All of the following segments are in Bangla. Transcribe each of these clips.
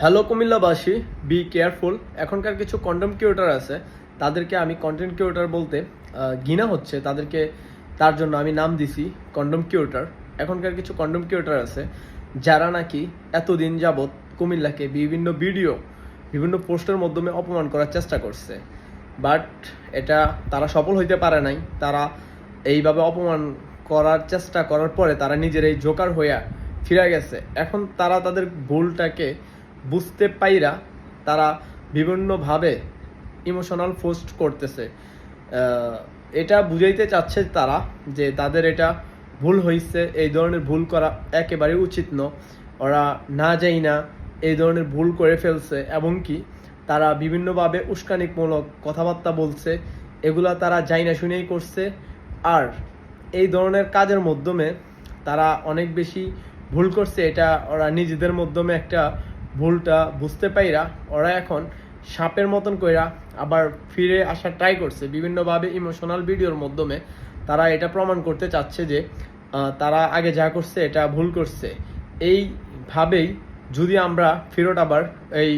হ্যালো কুমিল্লাবাসী বি কেয়ারফুল এখনকার কিছু কন্টেন্ট ক্রিয়েটার আছে, তাদেরকে আমি কন্টেন্ট ক্রিয়েটার বলতে ঘৃণা হচ্ছে, তাদেরকে তার জন্য আমি নাম দিছি কন্ডম ক্রিয়েটার এখনকার কিছু কন্ডম ক্রিয়েটার আছে, যারা নাকি এতদিন যাবৎ কুমিল্লাকে বিভিন্ন ভিডিও বিভিন্ন পোস্টের মাধ্যমে অপমান করার চেষ্টা করছে। বাট এটা তারা সফল হইতে পারে নাই, তারা এইভাবে অপমান করার চেষ্টা করার পরে তারা নিজের এই জোকার হইয়া ফিরে গেছে। এখন তারা তাদের ভুলটাকে বুঝতে পাইরা তারা বিভিন্নভাবে ইমোশনাল পোস্ট করতেছে। এটা বুঝাইতে চাচ্ছে তারা যে তাদের এটা ভুল হয়েছে এই ধরনের ভুল করা একেবারে উচিত ন। ওরা না যাই না এই ধরনের ভুল করে ফেলছে, এবং কি তারা বিভিন্নভাবে উস্কানিকমূলক কথাবার্তা বলছে, এগুলা তারা যাই না শুনেই করছে। আর এই ধরনের কাজের মাধ্যমে তারা অনেক বেশি ভুল করছে, এটা ওরা নিজেদের মাধ্যমে একটা ভুলটা বুঝতে পাইরা ওরা এখন সাপের মতন কইরা আবার ফিরে আসার ট্রাই করছে। বিভিন্নভাবে ইমোশনাল ভিডিওর মাধ্যমে তারা এটা প্রমাণ করতে চাচ্ছে যে তারা আগে যা করছে এটা ভুল করছে। এইভাবেই যদি আমরা ফেরত আবার এই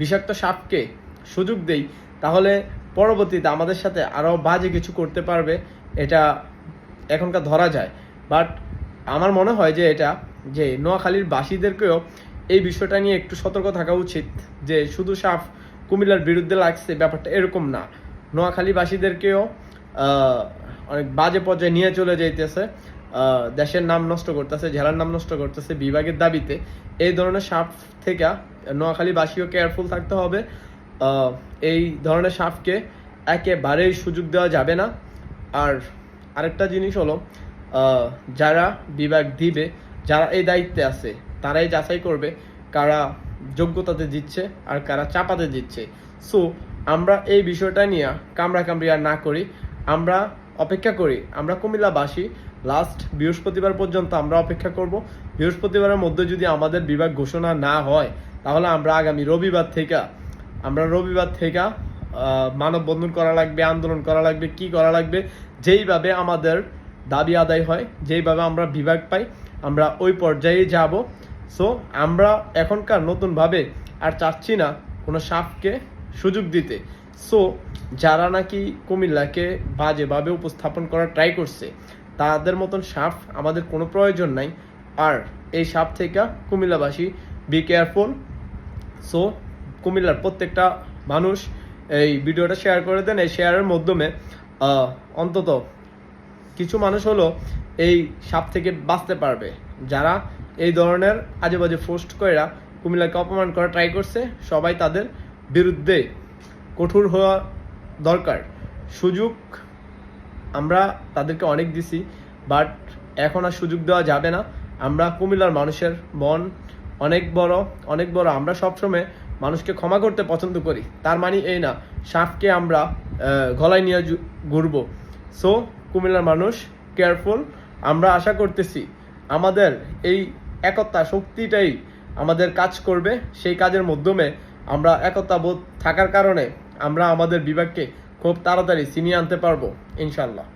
বিষাক্ত সাপকে সুযোগ দেই, তাহলে পরবর্তীতে আমাদের সাথে আরও বাজে কিছু করতে পারবে, এটা এখনকার ধরা যায়। বাট আমার মনে হয় যে এটা, যে নোয়াখালীর বাসীদেরকেও এই বিষয়টা নিয়ে একটু সতর্ক থাকা উচিত যে শুধু সাপ কুমিল্লার বিরুদ্ধে লাগছে ব্যাপারটা এরকম না। নোয়াখালীবাসীদেরকেও অনেক বাজে পর্যায়ে নিয়ে চলে যাইতেছে। দেশের নাম নষ্ট করতেছে, জেলার নাম নষ্ট করতেছে বিভাগের দাবিতে। এই ধরনের সাপ থেকে নোয়াখালীবাসীও কেয়ারফুল থাকতে হবে। এই ধরনের সাপকে একেবারেই সুযোগ দেওয়া যাবে না। আর আরেকটা জিনিস হলো যারা বিভাগ দিবে, যারা এই দায়িত্বে আছে তারাই যাচাই করবে কারা যোগ্যতাতে দিচ্ছে আর কারা চাপাতে দিচ্ছে সো আমরা এই বিষয়টা নিয়ে কামড়া কামড়ি আর না করি। আমরা অপেক্ষা করি। আমরা কুমিল্লাবাসী। লাস্ট বৃহস্পতিবার পর্যন্ত আমরা অপেক্ষা করব। বৃহস্পতিবারের মধ্যে যদি আমাদের বিভাগ ঘোষণা না হয়, তাহলে আমরা আগামী রবিবার থেকে, আমরা রবিবার থেকে মানববন্ধন করা লাগবে, আন্দোলন করা লাগবে, কি করা লাগবে, যেইভাবে আমাদের দাবি আদায় হয়, যেইভাবে আমরা বিভাগ পাই, আমরা ওই পর্যায়ে যাব। সো আমরা এখনকার নতুনভাবে আর চাচ্ছি না কোনো সাপকে সুযোগ দিতে। সো যারা নাকি কুমিল্লাকে বাজেভাবে উপস্থাপন করার ট্রাই করছে, তাদের মতন সাপ আমাদের কোনো প্রয়োজন নাই। আর এই সাপ থেকে কুমিল্লাবাসী বি কেয়ারফুল সো কুমিল্লার প্রত্যেকটা মানুষ এই ভিডিওটা শেয়ার করে দেন। এই শেয়ারের মাধ্যমে অন্তত কিছু মানুষ হলো এই সাপ থেকে বাঁচতে পারবে। যারা এই ধরনের আজে বাজে পোস্ট কইরা কুমিল্লাকে অপমান করা ট্রাই করছে সবাই তাদের বিরুদ্ধে কঠোর হওয়া দরকার। সুযোগ আমরা তাদেরকে অনেক দিছি বাট এখন আর সুযোগ দেওয়া যাবে না। আমরা কুমিল্লার মানুষের মন অনেক বড় অনেক বড়। আমরা সবসময় মানুষকে ক্ষমা করতে পছন্দ করি। তার মানে এই না, সাপকে আমরা গলায় নিয়ে ঘুরবো। সো কুমিল্লার মানুষ কেয়ারফুল আমরা আশা করতেছি, আমাদের এই একতা শক্তিটাই আমাদের কাজ করবে, সেই কাজের মাধ্যমে আমরা একতা বোধ থাকার কারণে আমরা আমাদের বিভাগকে খুব তাড়াতাড়ি চিনিয়ে আনতে পারব ইনশাল্লাহ